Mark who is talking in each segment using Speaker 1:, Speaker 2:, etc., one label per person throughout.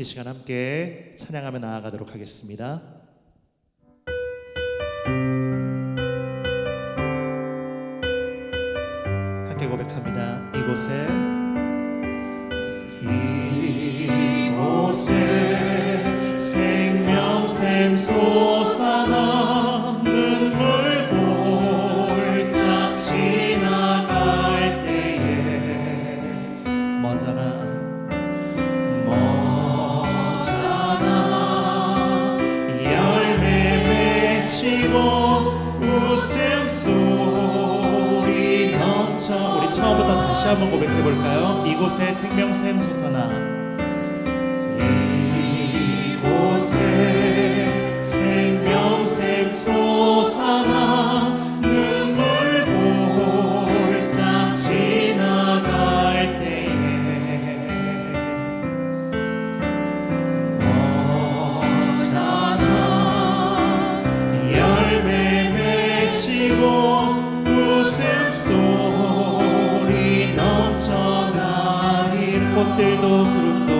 Speaker 1: 이 시간 함께 찬양하며 나아가도록 하겠습니다. 함께 고백합니다. 이곳에 이곳에 생명샘 속 웃음소리 넘쳐 우리 처음부터 다시 한번 고백해 볼까요? 이곳에 생명샘 솟아나 이곳에 물소리 넘쳐나리 꽃들도 구름도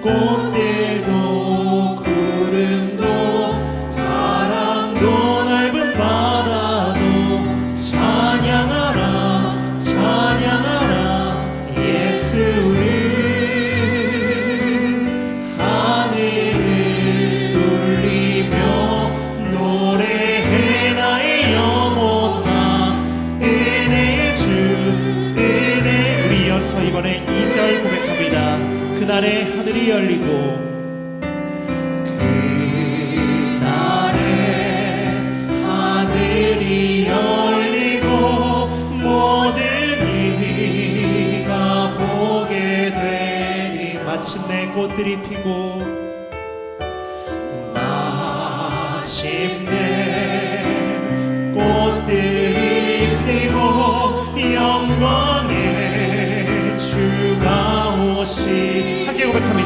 Speaker 1: 꽃 꽃들이 피고 마침내 꽃들이 피고 영광의 주가 오시. 함께 고백합니다.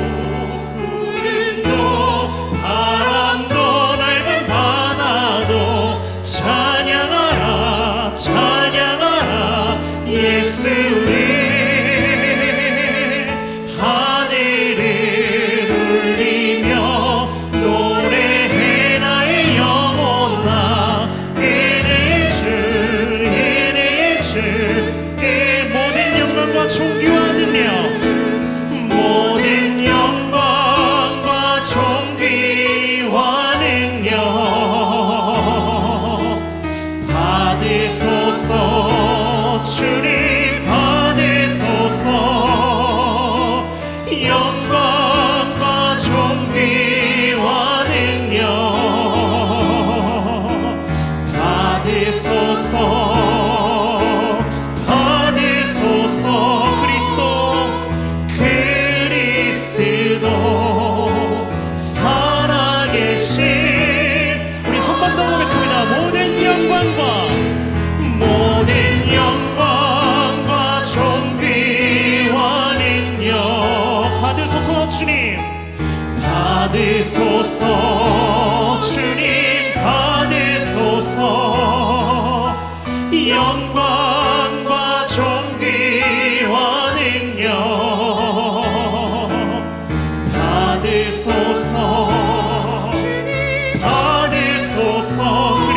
Speaker 1: 영광과 존귀와 능력 모든 영광과 존귀와 능력 받으소서 주님 받으소서. 영광과 존귀 받으소서 주님. 받으소서 주님 받으소서. 영광과 존귀와 능력. 받으소서 주님. 받으소서.